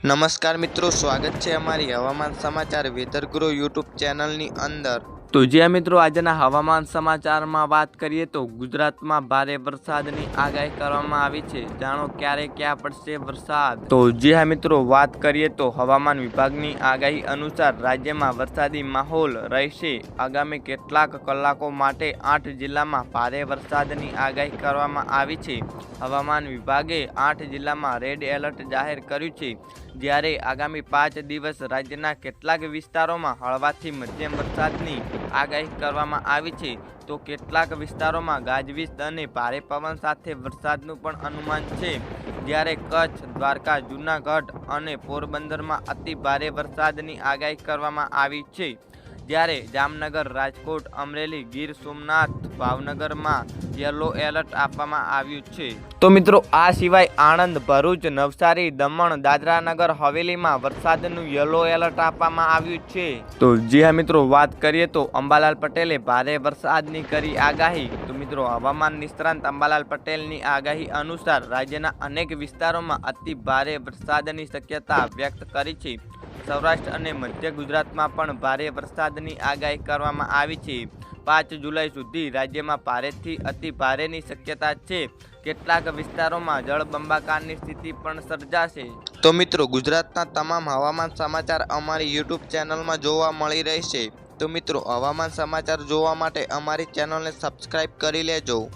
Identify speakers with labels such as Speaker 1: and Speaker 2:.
Speaker 1: નમસ્કાર મિત્રો સ્વાગત છે અમારી હવામાન સમાચાર વેધરગુરુ યુટ્યુબ ચેનલની અંદર.
Speaker 2: તો જ્યાં મિત્રો આજના હવામાન સમાચારમાં વાત કરીએ તો ગુજરાતમાં ભારે વરસાદની આગાહી કરવામાં આવી છે. જાણો ક્યારે ક્યાં પડશે વરસાદ? તો જી મિત્રો વાત કરીએ તો હવામાન વિભાગની આગાહી અનુસાર રાજ્યમાં વરસાદી માહોલ રહેશે. આગામી કેટલાક કલાકો માટે આઠ જિલ્લામાં ભારે વરસાદની આગાહી કરવામાં આવી છે. હવામાન વિભાગે આઠ જિલ્લામાં રેડ એલર્ટ જાહેર કર્યું છે. જ્યારે આગામી પાંચ દિવસ રાજ્યના કેટલાક વિસ્તારોમાં હળવાથી મધ્યમ વરસાદની આગાહી કરવામાં આવી છે. તો કેટલાક વિસ્તારોમાં ગાજવીજ અને ભારે પવન સાથે વરસાદનું પણ અનુમાન છે. જ્યારે કચ્છ, દ્વારકા, જૂનાગઢ અને પોરબંદરમાં અતિ ભારે વરસાદની આગાહી કરવામાં આવી છે. જ્યારે જામનગર રાજકોટ અમરેલી ગીર સોમનાથ ભાવનગરમાં યલો એલર્ટ આપવામાં આવ્યું છે. તો મિત્રો, આ સિવાય આણંદ, ભરૂચ, નવસારી, દમણ, દાદરાનગર હવેલીમાં વરસાદનું યલો એલર્ટ આપવામાં આવ્યું છે. તો જી હા મિત્રો, વાત કરીએ તો અંબાલાલ પટેલે ભારે વરસાદની કરી આગાહી. તો મિત્રો, હવામાન નિષ્ણાંત અંબાલાલ પટેલની આગાહી અનુસાર રાજ્યના અનેક વિસ્તારોમાં અતિ ભારે વરસાદની શક્યતા વ્યક્ત કરી છે. સૌરાષ્ટ્ર અને મધ્ય ગુજરાતમાં પણ ભારે વરસાદની આગાહી કરવામાં આવી છે. પાંચ જુલાઈ સુધી રાજ્યમાં ભારેથી અતિ ભારેની શક્યતા છે. કેટલાક વિસ્તારોમાં જળબંબાકારની સ્થિતિ પણ સર્જાશે.
Speaker 1: તો મિત્રો, ગુજરાતના તમામ હવામાન સમાચાર અમારી યુટ્યુબ ચેનલમાં જોવા મળી રહેશે. તો મિત્રો, હવામાન સમાચાર જોવા માટે અમારી ચેનલને સબસ્ક્રાઈબ કરી લેજો.